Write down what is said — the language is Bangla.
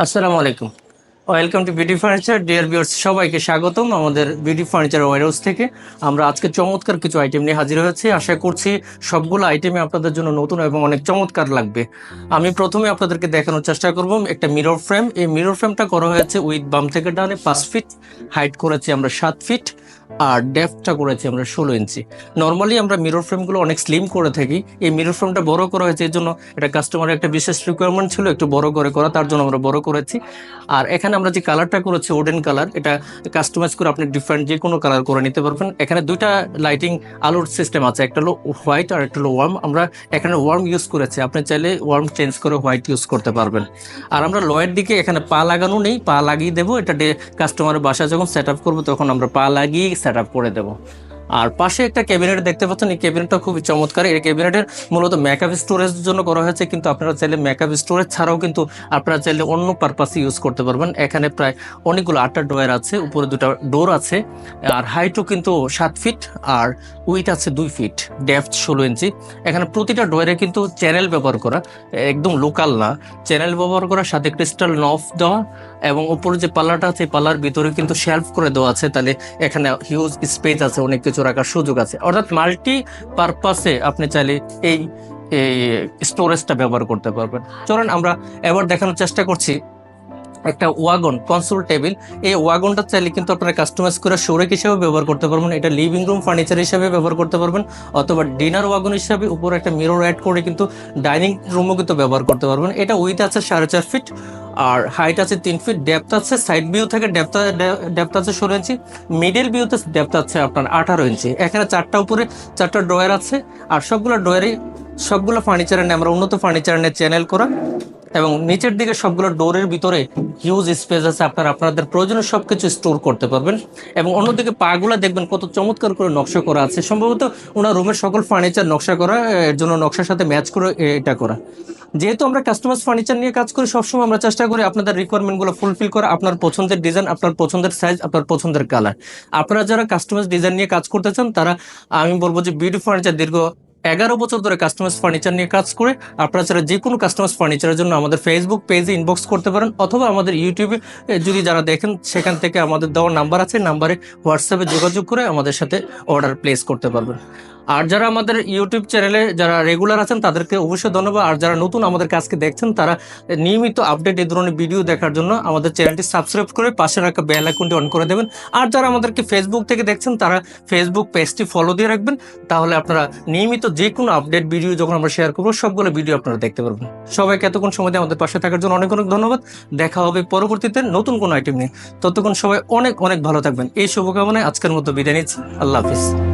আসসালামু আলাইকুম। Welcome to beauty furniture dear viewers সবাইকে স্বাগতম আমাদের বিউটি ফার্নিচার ওয়ারহাউস থেকে। আমরা আজকে চমৎকার কিছু আইটেম নিয়ে হাজির হয়েছি। আশা করছি সবগুলো আইটেমে আপনাদের জন্য নতুন এবং অনেক চমৎকার লাগবে। আমি প্রথমে আপনাদেরকে দেখানোর চেষ্টা করব একটা মিরর ফ্রেম এই মিরর ফ্রেমটা করা হয়েছে উইথ বাম থেকে ডানে পাঁচ ফিট হাইট করেছি আমরা সাত ফিট আর ডেপথটা করেছি আমরা ষোলো ইঞ্চি। নর্মালি আমরা মিরর ফ্রেমগুলো অনেক স্লিম করে থাকি। এই মিরর ফ্রেমটা বড় করা হয়েছে এর জন্য এটা কাস্টমারের একটা বিশেষ রিকোয়ারমেন্ট ছিল, একটু বড় করে করা, তার জন্য আমরা বড় করেছি। আর এখানে আমরা যে কালারটা করেছি ওডেন কালার এটা কাস্টমাইজ করে আপনি ডিফারেন্ট যে কোনো কালার করে নিতে পারবেন। এখানে দুইটা লাইটিং আলোর সিস্টেম আছে, একটা হলো হোয়াইট আর একটা হলো ওয়ার্ম আমরা এখানে ওয়ার্ম ইউজ করেছি, আপনি চাইলে ওয়ার্ম চেঞ্জ করে হোয়াইট ইউজ করতে পারবেন। আর আমরা লয়ের দিকে এখানে পা লাগানো নেই, পা লাগিয়ে দেবো, এটা কাস্টমারের বাসা যখন সেট আপ করব, তখন আমরা পা লাগিয়ে সেট করে দেবো। আর পাশে একটা ক্যাবিনেট দেখতে পাচ্ছেন, এই ক্যাবিনেটটা খুবই চমৎকার। এই ক্যাবিনেটের মূলত মেকআপ স্টোরেজের জন্য করা হয়েছে, কিন্তু আপনারা চাইলে মেকআপ স্টোরেজ ছাড়াও কিন্তু আপনারা চাইলে অন্য পারপাসে ইউজ করতে পারবেন। এখানে প্রায় অনেকগুলো আটটা ডোয়ার আছে, উপরে দুটো ডোর আছে, আর হাইটও কিন্তু সাত ফিট আর উইট আছে দুই ফিট ডেপথ ষোলো ইঞ্চি। এখানে প্রতিটা ডোয়ারে কিন্তু চ্যানেল ব্যবহার করা, একদম লোকাল না। চ্যানেল ব্যবহার করা, সাথে ক্রিস্টাল নফ দেওয়া, এবং উপরে যে পাল্লাটা আছে পাল্লার ভিতরে কিন্তু শেলফ করে দেওয়া আছে। তাহলে এখানে হিউজ স্পেস আছে, অনেক কিছু রাখার সুযোগ আছে। অর্থাৎ মাল্টি পারপাসে আপনি চাইলে এই স্টোরেজটা ব্যবহার করতে পারবেন। চলেন আমরা এবার দেখানোর চেষ্টা করছি একটা ওয়াগন কনসোল টেবিল এই ওয়াগনটা চাইলে কিন্তু আপনারা কাস্টমাইজ করে শোরেক হিসেবে ব্যবহার করতে পারবেন। এটা লিভিং রুম ফার্নিচার হিসেবে ব্যবহার করতে পারবেন। অথবা ডিনার ওয়াগন হিসাবে উপরে একটা মিরর অ্যাড করে কিন্তু ডাইনিং রুমও কিন্তু ব্যবহার করতে পারবেন। এটা উইথ আছে সাড়ে চার ফিট আর হাইট আছে তিন ফিট ডেপথ আছে সাইড ভিউ থেকে ডেপথ আছে ষোলো ইঞ্চি মিডিল ভিউতে ডেপথ আছে আপনার আঠারো ইঞ্চি এখানে চারটা উপরে চারটা ড্রয়ার আছে আর সবগুলো ড্রয়ারই সবগুলো ফার্নিচারের নিয়ে আমরা উন্নত ফার্নিচার নিয়ে চ্যানেল করা এবং নিচের দিকে সবগুলো ডোরের ভিতরে হিউজ স্পেস আছে, আপনারা আপনাদের প্রয়োজনীয় সব কিছু স্টোর করতে পারবেন এবং অন্যদিকে পাগুলা দেখবেন কত চমৎকার করে নকশা করা আছে। সম্ভবত ওনার রুমের সকল ফার্নিচার নকশা করা, এর জন্য নকশার সাথে ম্যাচ করে এটা করা। যেহেতু আমরা কাস্টমাইজ ফার্নিচার নিয়ে কাজ করি, সবসময় আমরা চেষ্টা করি আপনাদের রিকোয়ারমেন্টগুলো ফুলফিল করা, আপনার পছন্দের ডিজাইন আপনার পছন্দের সাইজ আপনার পছন্দের কালার আপনারা যারা কাস্টমাইজ ডিজাইন নিয়ে কাজ করতে চান, তারা, আমি বলব যে বিউটি ফার্নিচার দীর্ঘ এগারো বছর ধরে কাস্টমাইজ ফার্নিচার নিয়ে কাজ করে, আপনারা ছাড়া যে কোনো কাস্টমাইজ ফার্নিচারের জন্য আমাদের ফেসবুক পেজে ইনবক্স করতে পারেন, অথবা আমাদের ইউটিউবে যদি যারা দেখেন, সেখান থেকে আমাদের দেওয়া নাম্বার আছে নাম্বারে হোয়াটসঅ্যাপে যোগাযোগ করে আমাদের সাথে অর্ডার প্লেস করতে পারবেন। আর যারা আমাদের ইউটিউব চ্যানেলে যারা রেগুলার আছেন, তাদেরকে অবশ্যই ধন্যবাদ। আর যারা নতুন আমাদের কাজকে দেখছেন, তারা নিয়মিত আপডেট এই ধরনের ভিডিও দেখার জন্য আমাদের চ্যানেলটি সাবস্ক্রাইব করে পাশে রাখা বেল আইকনটি অন করে দেবেন। আর যারা আমাদেরকে ফেসবুক থেকে দেখছেন, তারা ফেসবুক পেজটি ফলো দিয়ে রাখবেন। তাহলে আপনারা নিয়মিত যে কোনো আপডেট ভিডিও যখন আমরা শেয়ার করব, সবগুলো ভিডিও আপনারা দেখতে পারবেন। সবাইকে এতক্ষণ সময় আমাদের পাশে থাকার জন্য অনেক অনেক ধন্যবাদ। দেখা হবে পরবর্তীতে নতুন কোনো আইটেম নিয়ে। ততক্ষণ সবাই অনেক অনেক ভালো থাকবেন। এই শুভকামনায় আজকের মতো বিদায় নিচ্ছি। আল্লাহ হাফিজ।